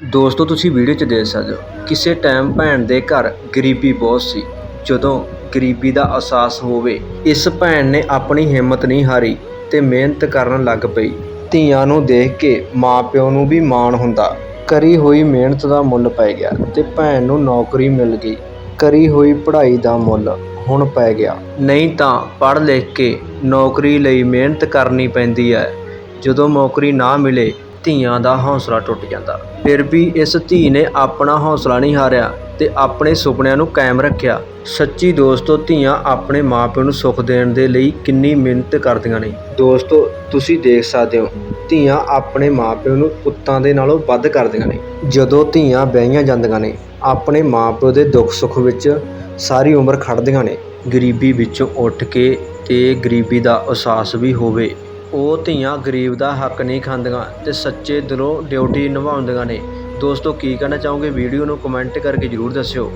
ਦੋਸਤੋ, ਤੁਸੀਂ ਵੀਡੀਓ 'ਚ ਦੇਖ ਸਕਦੇ ਹੋ, ਕਿਸੇ ਟਾਈਮ ਭੈਣ ਦੇ ਘਰ ਗਰੀਬੀ ਬਹੁਤ ਸੀ। ਜਦੋਂ ਗਰੀਬੀ ਦਾ ਅਹਿਸਾਸ ਹੋਵੇ, ਇਸ ਭੈਣ ਨੇ ਆਪਣੀ ਹਿੰਮਤ ਨਹੀਂ ਹਾਰੀ ਤੇ ਮਿਹਨਤ ਕਰਨ ਲੱਗ ਪਈ। ਧੀਆਂ ਨੂੰ ਦੇਖ ਕੇ ਮਾਪਿਓ ਨੂੰ ਵੀ ਮਾਣ ਹੁੰਦਾ। ਕਰੀ ਹੋਈ ਮਿਹਨਤ ਦਾ ਮੁੱਲ ਪੈ ਗਿਆ ਤੇ ਭੈਣ ਨੂੰ ਨੌਕਰੀ ਮਿਲ ਗਈ। ਕਰੀ ਹੋਈ ਪੜ੍ਹਾਈ ਦਾ ਮੁੱਲ ਹੁਣ ਪੈ ਗਿਆ। ਨਹੀਂ ਤਾਂ ਪੜ੍ਹ ਲਿਖ ਕੇ ਨੌਕਰੀ ਲਈ ਮਿਹਨਤ ਕਰਨੀ ਪੈਂਦੀ ਹੈ। ਜਦੋਂ ਨੌਕਰੀ ਨਾ ਮਿਲੇ ਧੀਆਂ ਦਾ ਹੌਸਲਾ ਟੁੱਟ ਜਾਂਦਾ। ਫਿਰ ਵੀ ਇਸ ਧੀ ਨੇ ਆਪਣਾ ਹੌਸਲਾ ਨਹੀਂ ਹਾਰਿਆ ਤੇ ਆਪਣੇ ਸੁਪਨਿਆਂ ਨੂੰ ਕਾਇਮ ਰੱਖਿਆ। ਸੱਚੀ ਦੋਸਤੋ, ਧੀਆਂ ਆਪਣੇ ਮਾਪਿਆਂ ਨੂੰ ਸੁੱਖ ਦੇਣ ਦੇ ਲਈ ਕਿੰਨੀ ਮਿਹਨਤ ਕਰਦੀਆਂ ਨੇ। ਦੋਸਤੋ, ਤੁਸੀਂ ਦੇਖ ਸਕਦੇ ਹੋ, ਧੀਆਂ ਆਪਣੇ ਮਾਪਿਆਂ ਨੂੰ ਪੁੱਤਾਂ ਦੇ ਨਾਲੋਂ ਵੱਧ ਕਰਦੀਆਂ ਨੇ। ਜਦੋਂ ਧੀਆਂ ਵਿਆਹੀਆਂ ਜਾਂਦੀਆਂ ਨੇ, ਆਪਣੇ ਮਾਪਿਓ ਦੇ ਦੁੱਖ ਸੁੱਖ ਵਿੱਚ ਸਾਰੀ ਉਮਰ ਖੜਦੀਆਂ ਨੇ। ਗਰੀਬੀ ਵਿੱਚੋਂ ਉੱਠ ਕੇ ਤੇ ਗਰੀਬੀ ਦਾ ਅਹਿਸਾਸ ਵੀ ਹੋਵੇ। ਉਹ ਧੀਆਂ ਗਰੀਬ ਦਾ ਹੱਕ ਨਹੀਂ ਖਾਂਦੀਆਂ ਅਤੇ ਸੱਚੇ ਦਿਲੋਂ ਡਿਊਟੀ ਨਿਭਾਉਂਦੀਆਂ ਨੇ। ਦੋਸਤੋ, ਕੀ ਕਹਿਣਾ ਚਾਹੋਗੇ? ਵੀਡੀਓ ਨੂੰ ਕਮੈਂਟ ਕਰਕੇ ਜਰੂਰ ਦੱਸਿਓ।